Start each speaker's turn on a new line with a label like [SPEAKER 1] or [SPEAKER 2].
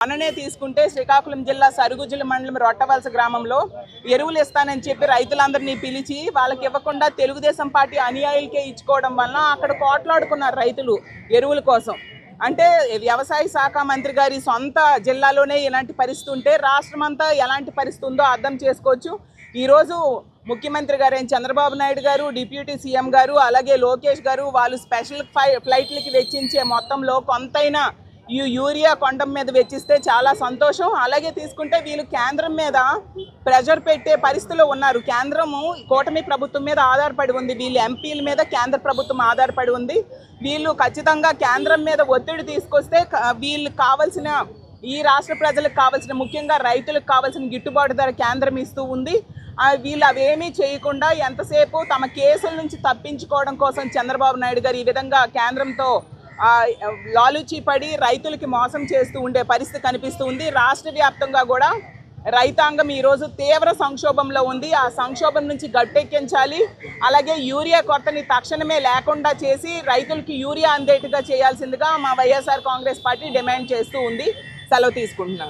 [SPEAKER 1] మననే తీసుకుంటే శ్రీకాకుళం జిల్లా సరుగుజుల మండలం రొట్టవలస గ్రామంలో ఎరువులు ఇస్తానని చెప్పి రైతులందరినీ పిలిచి వాళ్ళకి ఇవ్వకుండా తెలుగుదేశం పార్టీ అనుయాయులకే ఇచ్చుకోవడం వలన అక్కడ కోట్లాడుకున్నారు రైతులు ఎరువుల కోసం. అంటే వ్యవసాయ శాఖ మంత్రి గారి సొంత జిల్లాలోనే ఇలాంటి పరిస్థితి ఉంటే రాష్ట్రం అంతా ఎలాంటి పరిస్థితి ఉందో అర్థం చేసుకోవచ్చు. ఈరోజు ముఖ్యమంత్రి గారు చంద్రబాబు నాయుడు గారు డిప్యూటీ సీఎం గారు అలాగే లోకేష్ గారు వాళ్ళు స్పెషల్ ఫ్లైట్లకి వెచ్చించే మొత్తంలో కొంతైనా ఈ యూరియా కొండం మీద వెచ్చిస్తే చాలా సంతోషం. అలాగే తీసుకుంటే వీళ్ళు కేంద్రం మీద ప్రెషర్ పెట్టే పరిస్థితిలో ఉన్నారు. కేంద్రము కూటమి ప్రభుత్వం మీద ఆధారపడి ఉంది. వీళ్ళు ఎంపీల మీద కేంద్ర ప్రభుత్వం ఆధారపడి ఉంది. వీళ్ళు ఖచ్చితంగా కేంద్రం మీద ఒత్తిడి తీసుకొస్తే వీళ్ళు వీళ్ళకి కావాల్సిన ఈ రాష్ట్ర ప్రజలకు కావాల్సిన ముఖ్యంగా రైతులకు కావాల్సిన గిట్టుబాటు ధర కేంద్రం ఇస్తూ ఉంది. వీళ్ళు అవేమీ చేయకుండా ఎంతసేపు తమ కేసుల నుంచి తప్పించుకోవడం కోసం చంద్రబాబు నాయుడు గారు ఈ విధంగా కేంద్రంతో లాలుచి పడి రైతులకి మోసం చేస్తూ ఉండే పరిస్థితి కనిపిస్తూ ఉంది. రాష్ట్ర వ్యాప్తంగా కూడా రైతాంగం ఈరోజు తీవ్ర సంక్షోభంలో ఉంది. ఆ సంక్షోభం నుంచి గట్టెక్కించాలి. అలాగే యూరియా కొరతని తక్షణమే లేకుండా చేసి రైతులకి యూరియా అందేట్టుగా చేయాల్సిందిగా మా వైఎస్ఆర్ కాంగ్రెస్ పార్టీ డిమాండ్ చేస్తూ ఉంది. సెలవు తీసుకుంటున్నాను.